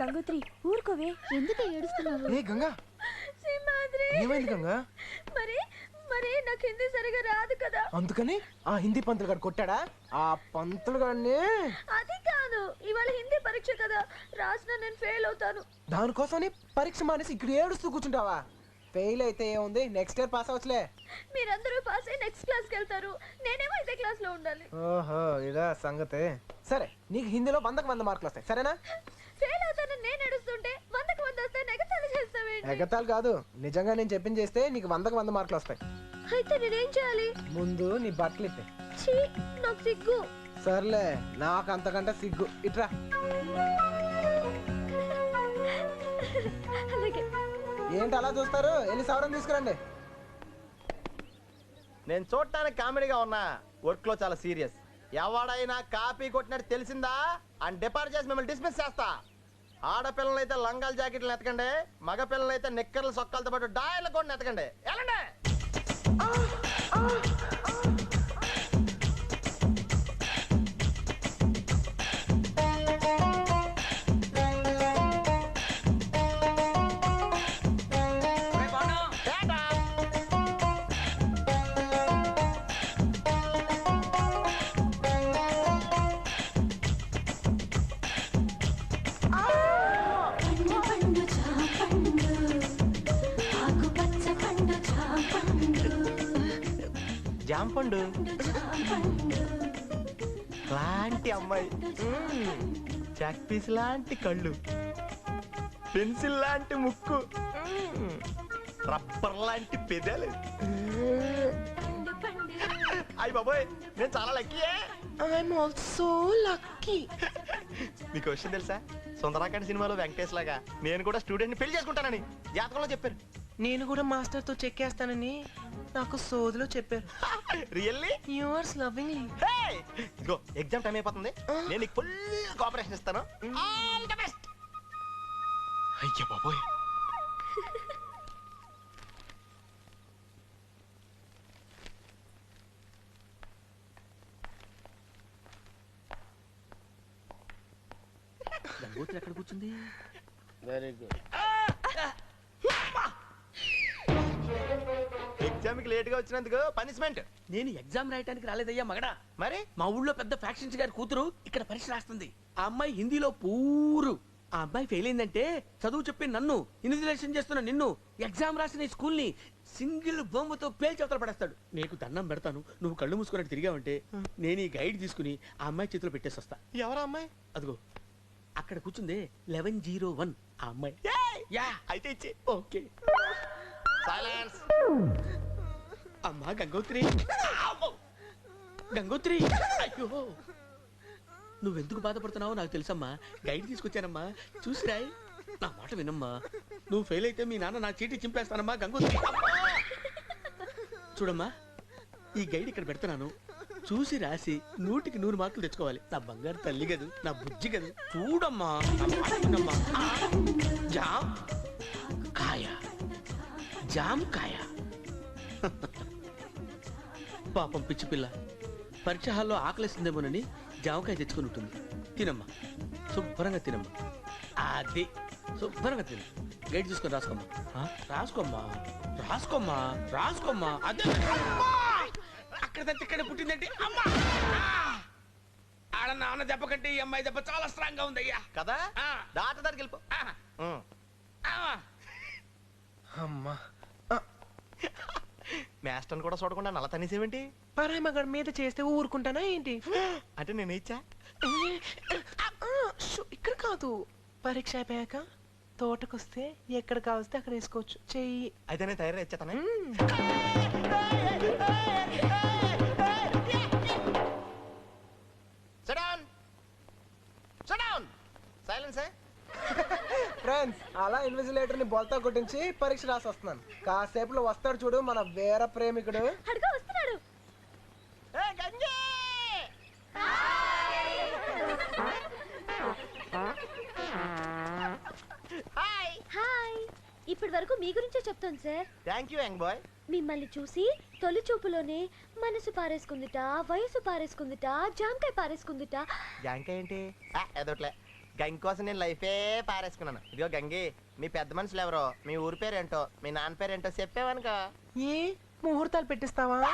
గంగోత్రి ఊరుకోవే. ఎందుకు ఏడుస్తున్నావు? ఏ గంగా? సింహాద్రి! ఏమైంది గంగా? మరి మరి నాకు హిందీ సరిగా రాదు కదా. అందుకని ఆ హిందీ పంతులు గారు కొట్టాడా? ఆ పంతులు గారిని? అది కాదు ఇవాళ హిందీ పరీక్ష కదా. రాసిన నేను ఫెయిల్ అవుతాను. దానికోసమని పరీక్ష మానేసి ఇక్కడ ఏడుస్తూ కూర్చుంటావా? ఫెయిల్ అయితే ఏముంది? నెక్స్ట్ ఇయర్ పాస్ అవచ్చులే మీరందరూ పాస్ అయ్యి నెక్స్ట్ క్లాస్కి వెళ్తారు. నేనేమో ఇదే క్లాస్లో ఉండాలి. ఓహో ఇదా సంగతి. సరే నీకు హిందీలో వందకు వంద మార్కులు వస్తాయి. సరేనా? ఫెయిల్ అవుతానని నేను ఏడుస్తుంటే వందకు వంద వస్తే నెగతాలు చేస్తావేంటి? ఎగతాలు కాదు. నిజంగా నేను చెప్పింది చేస్తే నీకు వందకు వంద మార్కులు వస్తాయి. అయితే నేనేం చేయాలి? ముందు నీ బట్టలు ఇప్పే. ఛీ నాకు సిగ్గు. సర్లే నాకు అంతకంటే సిగ్గు. ఇట్రా. అలాగే. ఏంటి అలా చూస్తారు? వెళ్ళి సవరం తీసుకురండి. నేను చూడటానికి కామెడీగా ఉన్నా. వర్క్లో చాలా సీరియస్. ఎవడైనా కాపీ కొట్టినట్టు తెలిసిందా? అండ్ డిపార్ట్ చేసి మిమ్మల్ని డిస్మిస్ చేస్తా. ఆడపిల్లలైతే లంగాల జాకెట్లు ఎతకండి మగ అయితే నిక్కర్ల సొక్కలతో పాటు డాయలు కూడా ఎతకండి వెళ్ళండి జాంపండు లాంటి అమ్మాయి. మ్మ్. చాక్ పీస్ లాంటి కళ్ళు. పెన్సిల్ లాంటి ముక్కు. రబ్బర్ లాంటి పెదాలు. అయ్యి బాబోయ్ నేను చాలా ఐఎమ్ ఆల్సో లక్కీ మీకు విషయం తెలుసా? సుందరాకాండ్ సినిమాలో వెంకటేష్ లాగా నేను కూడా స్టూడెంట్ని పెళ్ళి చేసుకుంటానని జాతకంలో చెప్పారు. నేను కూడా మాస్టర్తో చెక్కేస్తానని నాకు సోదిలో చెప్పారు. రియల్లీ యూఆర్స్ లవింగ్లీ ఇదిగో ఎగ్జామ్ టైం అయిపోతుంది. నేను నీకు ఫుల్ కోఆపరేషన్ ఇస్తాను. ఆల్ ద బెస్ట్ అయ్యా బాబోయ్. గంగోత్రి ఎక్కడ కూర్చుంది? వెరీ గుడ్ ఎగ్జామ్కి లేట్గా వచ్చినందుకు పనిష్మెంట్. నేను ఎగ్జామ్ రాయడానికి రాలేదయ్యా మగడా. మరి? మా ఊళ్ళో పెద్ద ఫ్యాక్షన్స్ గారి కూతురు ఇక్కడ పరీక్ష రాస్తుంది. ఆ అమ్మాయి హిందీలో పూరు. ఆ అమ్మాయి ఫెయిల్ అయిందంటే చదువు చెప్పి నన్ను ఇన్విజిలేషన్ చేస్తున్న నిన్ను ఎగ్జామ్ రాసిన ఈ స్కూల్ని సింగిల్ బొమ్మతో పేల్చి అవతల పడేస్తాడు. నీకు దండం పెడతాను. నువ్వు కళ్ళు మూసుకున్నట్టు తిరిగావంటే నేను ఈ గైడ్ తీసుకుని ఆ అమ్మాయి చేతిలో పెట్టేసి వస్తా ఎవరా అమ్మాయి? అదిగో అక్కడ కూర్చుందే లెవెన్ జీరో వన్ ఆ అమ్మాయి. యా. అయితే ఇచ్చి ఓకే. సైలెన్స్ అమ్మా గంగోత్రి. గంగోత్రి. అయ్యో. నువ్వెందుకు బాధపడుతున్నావో నాకు తెలుసమ్మా. గైడ్ తీసుకొచ్చానమ్మా. చూసి రాయ్ నా మాట వినమ్మా. నువ్వు ఫెయిల్ అయితే మీ నాన్న నా చీటీ చింపేస్తానమ్మా గంగోత్రి. చూడమ్మా ఈ గైడ్ ఇక్కడ పెడుతున్నాను. చూసి రాసి నూటికి నూరు మార్కులు తెచ్చుకోవాలి. నా బంగారు తల్లి గదు నా బుజ్జి గదు. చూడమ్మా. నా మాట జామ్ కాయ. జామ్ కాయ. పాపం పిచ్చి పిల్ల. పరీక్ష హాల్లో ఆకలిస్తుందేమోనని జామకాయ తెచ్చుకొని ఉంటుంది. తినమ్మా. శుభ్రంగా తినమ్మా. అది. శుభ్రంగా తిను. గైడ్ చూసుకొని రాసుకోమ్మా. ఆ, రాసుకోమ్మా. రాసుకోమ్మా. రాసుకోమ్మా. అదే! అక్కడ ఇక్కడ పుట్టిందంటే అమ్మా. ఆ! ఆడ నాన్న దెబ్బ కంటే ఈ అమ్మాయి దెబ్బ చాలా స్ట్రాంగ్గా ఉందయ్యా. కదా? ఆ. డాక్టర్ దగ్గరికి వెళ్ళిపో. ఆ, ఉం. ఆ. అమ్మా. మాస్టర్ని కూడా చూడకుండా నల్ల తనేసేవేంటి? పరాయి మగాడి మీద చేస్తే ఊరుకుంటానా ఏంటి? అంటే నేను ఇచ్చా. ఇక్కడ కాదు. పరీక్ష అయిపోయాక తోటకొస్తే ఎక్కడ కావస్తే అక్కడ వేసుకోవచ్చు. చెయ్యి. అయితే నేను తయారు ఇచ్చేతానే సైలెన్స్ ఫ్రెండ్స్ అలా ఇన్విజిలేటర్ని బొల్తా కొట్టించి పరీక్ష రాసి వస్తున్నాను కాసేపులో వస్తాడు చూడు మన వేర ప్రేమికుడు. అడుగు వస్తున్నాడు. హాయ్. హాయ్. ఇప్పటి వరకు మీ గురించే చెప్తాను sir. Thank you young boy. మిమ్మల్ని చూసి తొలి చూపులోనే మనసు పారేసుకుందిట వయసు పారేసుకుందిట జాంకాయ పారేసుకుందిట. జాంకాయ ఏంటి? ఎదోట్లే గంగి కోసం నేను లైఫే పారేసుకున్నాను. ఇదిగో గంగి మీ పెద్ద మనుషులు ఎవరో మీ ఊరి పేరేంటో మీ నాన్న పేరేంటో చెప్పేవనుకో. ఈ ముహూర్తాలు పెట్టిస్తావా?